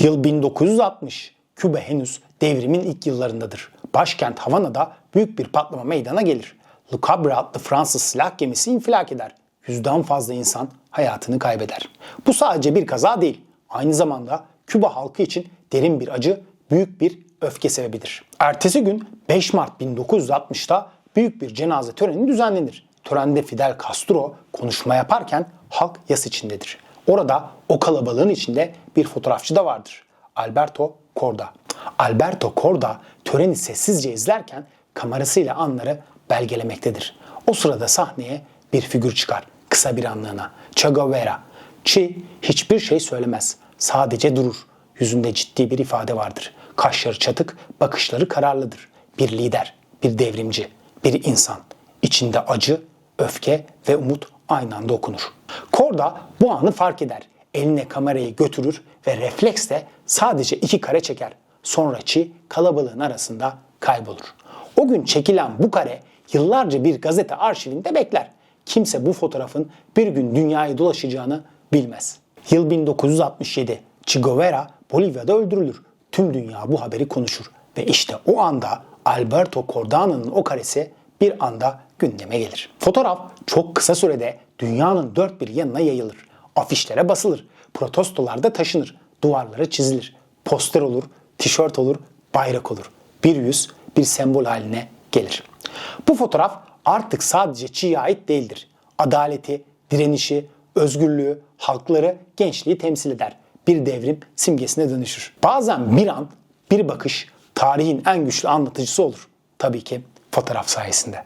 Yıl 1960. Küba henüz devrimin ilk yıllarındadır. Başkent Havana'da büyük bir patlama meydana gelir. Le Cabre adlı Fransız silah gemisi infilak eder. Yüzden fazla insan hayatını kaybeder. Bu sadece bir kaza değil. Aynı zamanda Küba halkı için derin bir acı, büyük bir öfke sebebidir. Ertesi gün 5 Mart 1960'ta büyük bir cenaze töreni düzenlenir. Törende Fidel Castro konuşma yaparken halk yas içindedir. Orada o kalabalığın içinde bir fotoğrafçı da vardır. Alberto Korda. Alberto Korda töreni sessizce izlerken kamerasıyla anları belgelemektedir. O sırada sahneye bir figür çıkar kısa bir anlığına. Che Guevara. Che hiçbir şey söylemez. Sadece durur. Yüzünde ciddi bir ifade vardır. Kaşları çatık, bakışları kararlıdır. Bir lider, bir devrimci, bir insan. İçinde acı, öfke ve umut aynı anda okunur. Korda bu anı fark eder. Eline kamerayı götürür ve refleksle sadece iki kare çeker. Sonra Çi kalabalığın arasında kaybolur. O gün çekilen bu kare yıllarca bir gazete arşivinde bekler. Kimse bu fotoğrafın bir gün dünyayı dolaşacağını bilmez. Yıl 1967. Che Guevara Bolivya'da öldürülür. Tüm dünya bu haberi konuşur. Ve işte o anda Alberto Cordana'nın o karesi bir anda gündeme gelir. Fotoğraf çok kısa sürede dünyanın dört bir yanına yayılır. Afişlere basılır, protestolarda taşınır, duvarlara çizilir, poster olur, tişört olur, bayrak olur. Bir yüz, bir sembol haline gelir. Bu fotoğraf artık sadece Çiğ'ye ait değildir. Adaleti, direnişi, özgürlüğü, halkları, gençliği temsil eder. Bir devrim simgesine dönüşür. Bazen bir an, bir bakış tarihin en güçlü anlatıcısı olur. Tabii ki fotoğraf sayesinde.